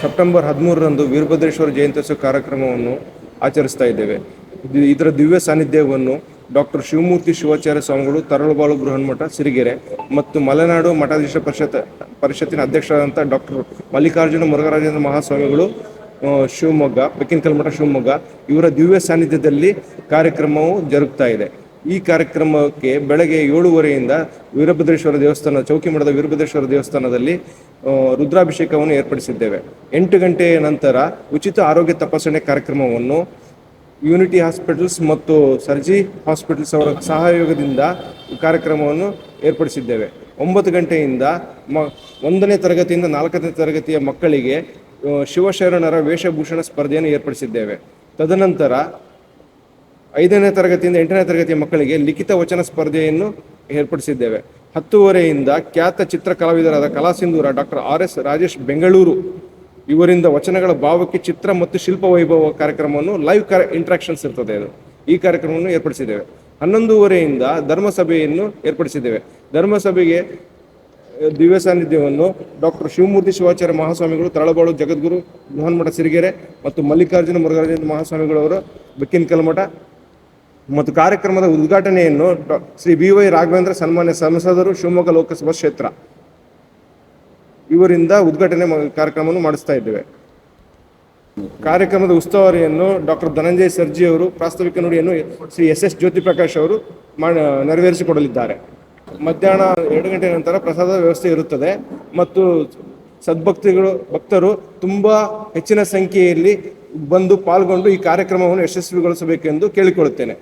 September ಹದಿಮೂರರಂದು Veerabhadreshwara ಜಯಂತ್ಯೋತ್ಸವ ಕಾರ್ಯಕ್ರಮವನ್ನು ಆಚರಿಸ್ತಾ ಇದ್ದೇವೆ. ಇದರ ದಿವ್ಯ ಸಾನ್ನಿಧ್ಯವನ್ನು ಡಾಕ್ಟರ್ ಶಿವಮೂರ್ತಿ ಶಿವಾಚಾರ್ಯ ಸ್ವಾಮಿಗಳು ತರಳುಬಾಳು ಬೃಹನ್ಮಠ, ಸಿರಿಗೆರೆ ಮತ್ತು ಮಲೆನಾಡು ಮಠಾಧೀಶ ಪರಿಷತ್, ಪರಿಷತ್ತಿನ ಅಧ್ಯಕ್ಷರಾದಂಥ ಡಾಕ್ಟರ್ ಮಲ್ಲಿಕಾರ್ಜುನ ಮುರುಘರಾಜೇಂದ್ರ ಮಹಾಸ್ವಾಮಿಗಳು ಶಿವಮೊಗ್ಗ ಬೆಕ್ಕಿನಕಲ್ಮಠ ಶಿವಮೊಗ್ಗ ಇವರ ದಿವ್ಯ ಸಾನ್ನಿಧ್ಯದಲ್ಲಿ ಕಾರ್ಯಕ್ರಮವು ಜರುಗ್ತಾ ಇದೆ. ಈ ಕಾರ್ಯಕ್ರಮಕ್ಕೆ ಬೆಳಗ್ಗೆ ಏಳುವರೆಯಿಂದ ವೀರಭದ್ರೇಶ್ವರ ದೇವಸ್ಥಾನ ಚೌಕಿಮಠದ ವೀರಭದ್ರೇಶ್ವರ ದೇವಸ್ಥಾನದಲ್ಲಿ ರುದ್ರಾಭಿಷೇಕವನ್ನು ಏರ್ಪಡಿಸಿದ್ದೇವೆ. ಎಂಟು ಗಂಟೆಯ ನಂತರ ಉಚಿತ ಆರೋಗ್ಯ ತಪಾಸಣೆ ಕಾರ್ಯಕ್ರಮವನ್ನು ಯೂನಿಟಿ ಹಾಸ್ಪಿಟಲ್ಸ್ ಮತ್ತು ಸರ್ಜಿ ಹಾಸ್ಪಿಟಲ್ಸ್ ಅವರ ಸಹಯೋಗದಿಂದ ಕಾರ್ಯಕ್ರಮವನ್ನು ಏರ್ಪಡಿಸಿದ್ದೇವೆ. ಒಂಬತ್ತು ಗಂಟೆಯಿಂದ ಮ, ಒಂದನೇ ತರಗತಿಯಿಂದ ನಾಲ್ಕನೇ ತರಗತಿಯ ಮಕ್ಕಳಿಗೆ ಶಿವಶರಣರ ವೇಷಭೂಷಣ ಸ್ಪರ್ಧೆಯನ್ನು ಏರ್ಪಡಿಸಿದ್ದೇವೆ. ತದನಂತರ ಐದನೇ ತರಗತಿಯಿಂದ ಎಂಟನೇ ತರಗತಿಯ ಮಕ್ಕಳಿಗೆ ಲಿಖಿತ ವಚನ ಸ್ಪರ್ಧೆಯನ್ನು ಏರ್ಪಡಿಸಿದ್ದೇವೆ. ಹತ್ತುವರೆಯಿಂದ ಖ್ಯಾತ ಚಿತ್ರ ಕಲಾವಿದರಾದ ಕಲಾಸಿಂಧೂರ doctor R S Rajesh Bengaluru ಇವರಿಂದ ವಚನಗಳ ಭಾವಕ್ಕೆ ಚಿತ್ರ ಮತ್ತು ಶಿಲ್ಪ ವೈಭವ ಕಾರ್ಯಕ್ರಮವನ್ನು ಲೈವ್ ಕಾರ ಇಂಟ್ರಾಕ್ಷನ್ಸ್ ಇರ್ತದೆ ಅದು. ಈ ಕಾರ್ಯಕ್ರಮವನ್ನು ಏರ್ಪಡಿಸಿದ್ದೇವೆ. ಹನ್ನೊಂದೂವರೆಯಿಂದ ಧರ್ಮಸಭೆಯನ್ನು ಏರ್ಪಡಿಸಿದ್ದೇವೆ. ಧರ್ಮಸಭೆಗೆ ದಿವ್ಯ ಸಾನ್ನಿಧ್ಯವನ್ನು ಡಾಕ್ಟರ್ ಶಿವಮೂರ್ತಿ ಶಿವಾಚಾರ್ಯ ಮಹಾಸ್ವಾಮಿಗಳು, ತರಳಬಾಳು ಜಗದ್ಗುರು ಬೃಹನ್ಮಠ ಸಿರಿಗೆರೆ ಮತ್ತು ಮಲ್ಲಿಕಾರ್ಜುನ ಮುರುಘರಾಜೇಂದ್ರ ಮಹಾಸ್ವಾಮಿಗಳವರು ಬೆಕ್ಕಿನಕಲ್ ಮಠ ಮತ್ತು ಕಾರ್ಯಕ್ರಮದ ಉದ್ಘಾಟನೆಯನ್ನು ಶ್ರೀ ಬಿ ವೈ ರಾಘವೇಂದ್ರ ಸನ್ಮಾನ್ಯ ಸಂಸದರು ಶಿವಮೊಗ್ಗ ಲೋಕಸಭಾ ಕ್ಷೇತ್ರ ಇವರಿಂದ ಉದ್ಘಾಟನೆ ಕಾರ್ಯಕ್ರಮವನ್ನು ಮಾಡಿಸ್ತಾ ಇದ್ದೇವೆ. ಕಾರ್ಯಕ್ರಮದ ಉಸ್ತುವಾರಿಯನ್ನು ಡಾಕ್ಟರ್ ಧನಂಜಯ ಸರ್ಜಿ ಅವರು, ಪ್ರಾಸ್ತಾವಿಕ ನುಡಿಯನ್ನು ಶ್ರೀ ಎಸ್ ಎಸ್ ಜ್ಯೋತಿ ಪ್ರಕಾಶ್ ಅವರು ನೆರವೇರಿಸಿಕೊಡಲಿದ್ದಾರೆ. ಮಧ್ಯಾಹ್ನ ಎರಡು ಗಂಟೆ ನಂತರ ಪ್ರಸಾದ ವ್ಯವಸ್ಥೆ ಇರುತ್ತದೆ ಮತ್ತು ಸದ್ಭಕ್ತಿಗಳು, ಭಕ್ತರು ತುಂಬ ಹೆಚ್ಚಿನ ಸಂಖ್ಯೆಯಲ್ಲಿ ಬಂದು ಪಾಲ್ಗೊಂಡು ಈ ಕಾರ್ಯಕ್ರಮವನ್ನು ಯಶಸ್ವಿಗೊಳಿಸಬೇಕೆಂದು ಕೇಳಿಕೊಳ್ಳುತ್ತೇನೆ.